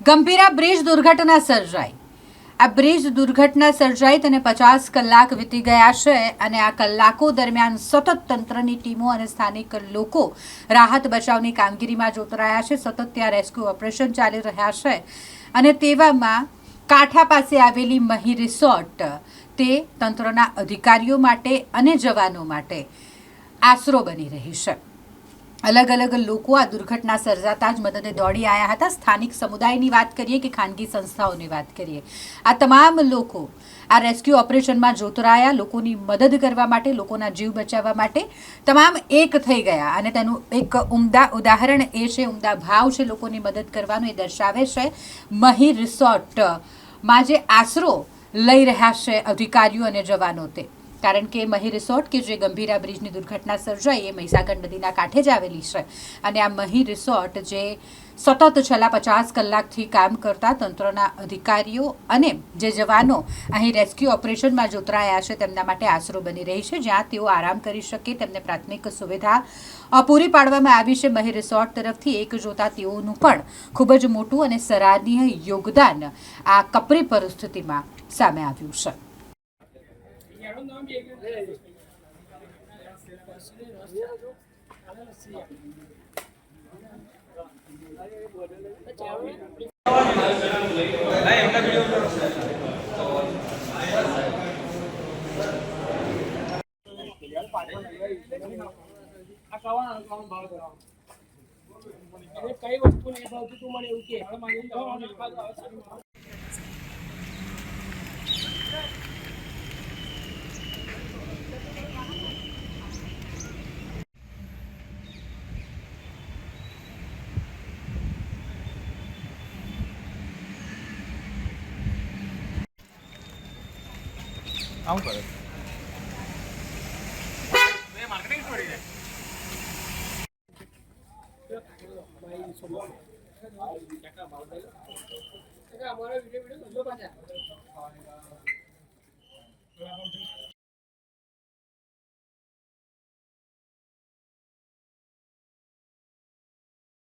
Gambhira bridge દુર્ઘટના સર્જાઈ. આ બ્રિજ દુર્ઘટના સર્જાઈ તેને પચાસ કલાક વીતી ગયા છે અને આ કલાકો દરમિયાન સતત તંત્રની ટીમો અને સ્થાનિક લોકો રાહત બચાવની કામગીરીમાં જોતરાયા છે. સતત ત્યાં રેસ્ક્યુ ઓપરેશન ચાલી રહ્યા છે અને તેવામાં કાંઠા પાસે આવેલી મહી રિસોર્ટ તે તંત્રના અધિકારીઓ માટે અને જવાનો માટે આશરો બની રહી છે. અલગ અલગ લોકો આ દુર્ઘટના સર્જાતા જ મદદે દોડી આવ્યા હતા. સ્થાનિક સમુદાયની વાત કરીએ કે ખાનગી સંસ્થાઓની વાત કરીએ. આ તમામ લોકો આ રેસ્ક્યુ ઓપરેશનમાં જોતરાયા. લોકોની મદદ કરવા માટે, લોકોના જીવ બચાવવા માટે તમામ એક થઈ ગયા અને તેનું એક ઉમદા, ઉદાહરણ એ છે, ઉમદા ભાવ છે લોકોની મદદ કરવાનું એ દર્શાવે છે. મહી રિસોર્ટમાં જે આશરો લઈ રહ્યા છે અધિકારીઓ અને જવાનો તે. કારણ કે મહી રિસોર્ટ કે જે ગંભીરા બ્રિજની દુર્ઘટના સર્જાઈ એ મહીસાગર નદીના કાંઠે જ આવેલી છે. અને આ મહી રિસોર્ટ જે સતત છેલ્લા પચાસ કલાકથી કામ કરતા તંત્રના અધિકારીઓ અને જે જવાનો અહીં રેસ્ક્યુ ઓપરેશનમાં જોતરાયા છે તેમના માટે આશરો બની રહી છે. જ્યાં તેઓ આરામ કરી શકે, તેમને પ્રાથમિક સુવિધા પૂરી પાડવામાં આવી છે. મહી રિસોર્ટ તરફથી એક જોતા તેઓનું પણ ખૂબ જ મોટું અને સરાહનીય યોગદાન આ કપરી પરિસ્થિતિમાં સામે આવ્યું છે. આ કવાનો કવાનો ભાવ કરાવો હવે કઈ વસ્તુ નહીં ભાવતી તું મને એવું કે આવું કરે. અમારો વીડિયો વીડિયો પાછા.